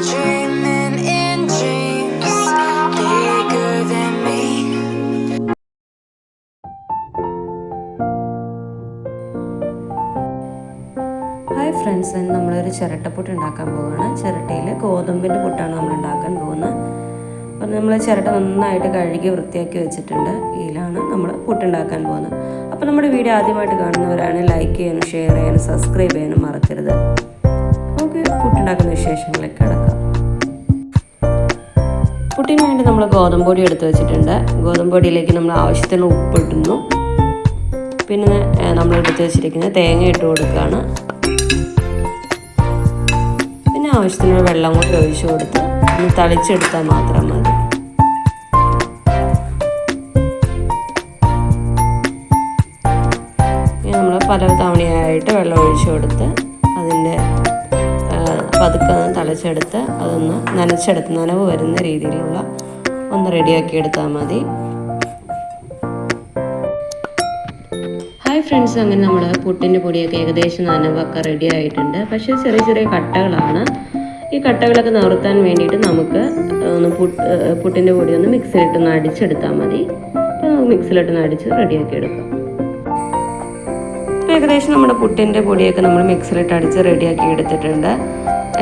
Hi friends ഇന്ന് നമ്മളൊരു ചിരട്ടപ്പുട്ട് ഉണ്ടാക്കാൻ പോവുകയാണ് ചിരട്ടയിൽ ഗോതമ്പിന്റെ പുട്ടാണ് നമ്മൾ ഉണ്ടാക്കാൻ പോകുന്നത്. അപ്പം നമ്മൾ ചിരട്ട നന്നായിട്ട് കഴുകി വൃത്തിയാക്കി വെച്ചിട്ടുണ്ട്. ഇതിലാണ് നമ്മൾ പുട്ടുണ്ടാക്കാൻ പോകുന്നത്. അപ്പോൾ നമ്മുടെ വീഡിയോ ആദ്യമായിട്ട് കാണുന്നവരാണ് ലൈക്ക് ചെയ്യാനും ഷെയർ ചെയ്യാനും സബ്സ്ക്രൈബ് ചെയ്യാനും മറക്കരുത്. പുട്ടുണ്ടാക്കുന്ന വിശേഷങ്ങളിലേക്ക് കിടക്കാം പുട്ടിന് വേണ്ടി നമ്മൾ ഗോതമ്പ് പൊടി എടുത്ത് വെച്ചിട്ടുണ്ട്. ഗോതമ്പ് പൊടിയിലേക്ക് നമ്മൾ ആവശ്യത്തിന് ഉപ്പിടുന്നു. പിന്നെ നമ്മൾ എടുത്ത് വെച്ചിരിക്കുന്ന തേങ്ങ ഇട്ട് കൊടുക്കുകയാണ് പിന്നെ ആവശ്യത്തിന് വെള്ളം കൂടി ഒഴിച്ചു കൊടുത്ത് ഒന്ന് തളിച്ചെടുത്താൽ മാത്രം മതി. നമ്മൾ പല തവണയായിട്ട് വെള്ളം ഒഴിച്ചു കൊടുത്ത് അതിന്റെ പതുക്കെ ഒന്ന് തളിച്ചെടുത്ത് അതൊന്ന് നനച്ചെടുത്ത് നനവ് വരുന്ന രീതിയിലുള്ള ഒന്ന് റെഡിയാക്കി എടുത്താൽ മതി. ഹായ് ഫ്രണ്ട്സ് അങ്ങനെ നമ്മൾ പുട്ടിന്റെ പൊടിയൊക്കെ ഏകദേശം നനവൊക്കെ റെഡി ആയിട്ടുണ്ട്. പക്ഷേ ചെറിയ ചെറിയ കട്ടകളാണ്. ഈ കട്ടകളൊക്കെ നിവർത്താൻ വേണ്ടിയിട്ട് നമുക്ക് ഒന്ന് പുട്ട് പുട്ടിന്റെ പൊടി ഒന്ന് മിക്സിയിലിട്ടൊന്ന് അടിച്ചെടുത്താൽ മതി. മിക്സിയിലിട്ടൊന്ന് അടിച്ച് റെഡിയാക്കി എടുക്കാം. ഏകദേശം നമ്മുടെ പുട്ടിന്റെ പൊടിയൊക്കെ നമ്മൾ മിക്സിയിലിട്ട് അടിച്ച് റെഡിയാക്കി എടുത്തിട്ടുണ്ട്.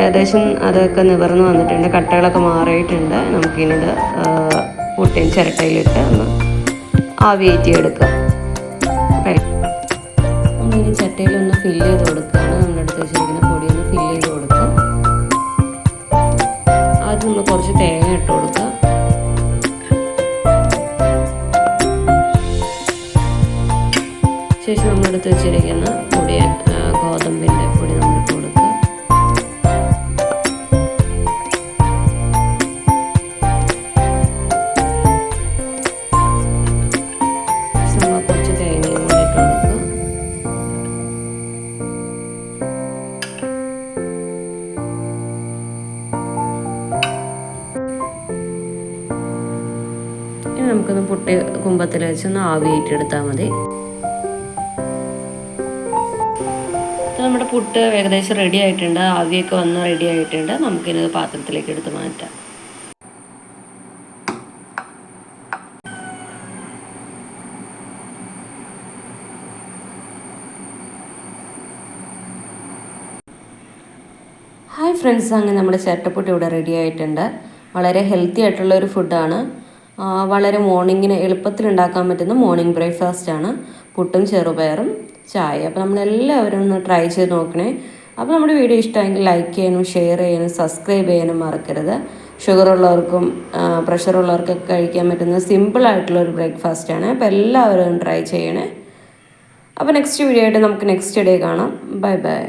ഏകദേശം അതൊക്കെ നിവർന്ന് വന്നിട്ടുണ്ട്. കട്ടകളൊക്കെ മാറിയിട്ടുണ്ട്. നമുക്കിനിത് പുട്ടിൻ ചിരട്ടയിലിട്ട് ഒന്ന് ആവിയേറ്റി എടുക്കാം നമ്മളിനി ചട്ടയിലൊന്ന് ഫില്ല് ചെയ്ത് കൊടുക്കുകയാണ്. നമ്മുടെ അടുത്ത് വെച്ചിരിക്കുന്ന പൊടി ഒന്ന് ഫില്ല് ചെയ്ത് കൊടുക്കുക ആദ്യം നമ്മൾ കുറച്ച് തേങ്ങ ഇട്ട് കൊടുക്കുക ശേഷം നമ്മളെടുത്ത് വെച്ചിരിക്കുന്ന പൊടിയ ഗോതമ്പിന്റെ പൊടി ഇനി നമുക്കൊന്ന് പുട്ടി കുമ്പത്തിൽ വെച്ചൊന്ന് ആവിയേറ്റെടുത്താൽ മതി. നമ്മുടെ പുട്ട് ഏകദേശം റെഡി ആയിട്ടുണ്ട്. ആവിയൊക്കെ വന്ന് റെഡി ആയിട്ടുണ്ട്. നമുക്കിത് പാത്രത്തിലേക്ക് എടുത്ത് മാറ്റാം. ഹായ് ഫ്രണ്ട്സ് അങ്ങനെ നമ്മുടെ ചേട്ടപ്പുട്ട് ഇവിടെ റെഡി ആയിട്ടുണ്ട്. വളരെ ഹെൽത്തി ആയിട്ടുള്ള ഒരു ഫുഡാണ് വളരെ മോർണിംഗിന് എളുപ്പത്തിൽ ഉണ്ടാക്കാൻ പറ്റുന്ന മോർണിംഗ് ബ്രേക്ക്ഫാസ്റ്റ് ആണ്. പുട്ടും ചെറുപയറും ചായ. അപ്പോൾ നമ്മളെല്ലാവരും ഒന്ന് ട്രൈ ചെയ്ത് നോക്കണേ. അപ്പോൾ നമ്മുടെ വീഡിയോ ഇഷ്ടമെങ്കിൽ ലൈക്ക് ചെയ്യാനും ഷെയർ ചെയ്യാനും സബ്സ്ക്രൈബ് ചെയ്യാനും മറക്കരുത്. ഷുഗർ ഉള്ളവർക്കും പ്രഷർ ഉള്ളവർക്കൊക്കെ കഴിക്കാൻ പറ്റുന്ന സിമ്പിൾ ആയിട്ടുള്ള ഒരു ബ്രേക്ക്ഫാസ്റ്റ് ആണ്. അപ്പോൾ എല്ലാവരും ട്രൈ ചെയ്യണേ. അപ്പോൾ നെക്സ്റ്റ് വീഡിയോ ആയിട്ട് നമുക്ക് നെക്സ്റ്റ് ഡേ കാണാം. Bye bye